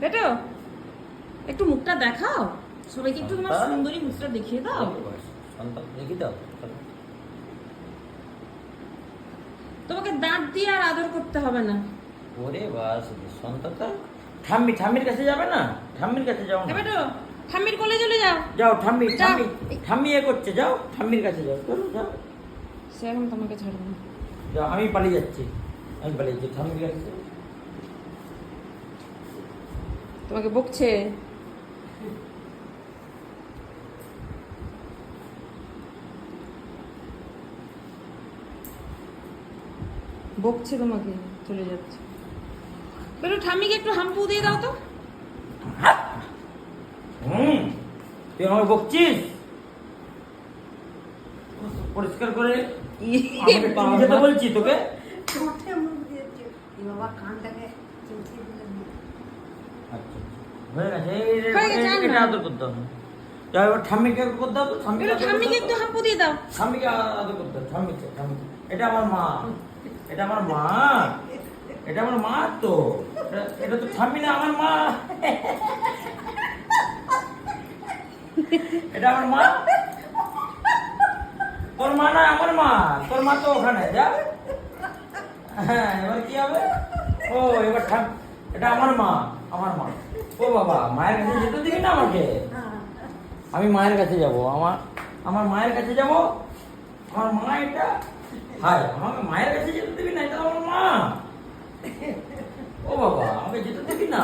বেটো একটু মুখটা দেখাও। সবাইকে একটু তোমার সুন্দরী মুখটা দেখিয়ে দাও। দেখি দাও তোমাকে দাঁত দিয়ে আর আদর করতে হবে না। ওরে বাস সন্তানটা ঠাম্মি ঠাম্মির কাছে যাবে না? ঠাম্মির কাছে যাও না। বেটো ঠাম্মির কোলে চলে যাও। যাও ঠাম্মি ঠাম্মি ঠাম্মি এ করছে যাও ঠাম্মির কাছে যাও। চলো যাও। সে এখন তোমাকে ছাড়বে না। যাও আমি পালিয়ে যাচ্ছি। আমি পালিয়ে যাচ্ছি ঠাম্মির কাছে যাও। তোমাকে বকছে। বকছে তোমাকে চলে যাচ্ছে। বেরো ঠাম্মিকে একটু হাম্পু দিয়ে দাও তো। হুম তুই আমাকে বকছিস? পরিষ্কার করে আমাকে বলছি তোকে? বাবা কানটাকে চুলকিয়ে এটা না। আদর করতে হবে। যাও এবার ঠাম্মিকে আদর করতে হবে ঠাম্মিকে বেরো আদর করতে ঠাম্মিকে হবে। একটু হাম্পু দিয়ে দাও। ঠাম্মিকে আ- আদর করতে হবে ঠাম্মিকে ঠাম্মিকে এটা আমার মা। এটা আমার মা। এটা আমার মা তো। এটা- এটা তো ঠাম্মি না আমার মা। এটা আমার মা। তোর মা না আমার মা। তোর মা তো ওখানে যা। হ্যাঁ এবার কি হবে? ও এবার ঠাম এটা আমার মা আমার মা। ও বাবা, মায়ের কাছে যেতে দিবি না আমাকে? আমি মায়ের কাছে যাব, আমার আমার মায়ের কাছে যাব? আমার মা এটা? হায়, আমাকে মায়ের কাছে যেতে দিবি না, এটা আমার মা। ও বাবা, আমাকে যেতে দিবি না?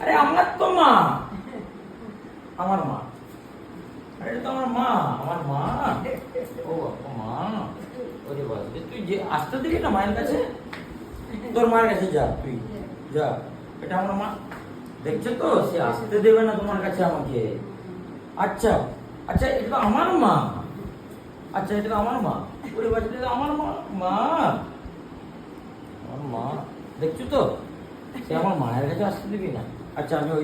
আরে, আমার তো মা। আমার মা। আমার মা আমার মা। ও বাবা, মা। ওরে বাবা, তুই যে আসতে দিবি না মায়ের কাছে? তোর মায়ের কাছে যা তুই যা এটা আমার মা দেখছ তো সে আসতে দেবে না তোমার কাছে আমাকে আচ্ছা আচ্ছা এটা তো আমার মা আচ্ছা এটা তো আমার মা ওরে বাবা এটা তো আমার মা মা আমার মা দেখছ তো সে আমার মায়ের কাছে আসতে দিবি না আচ্ছা আমি ওই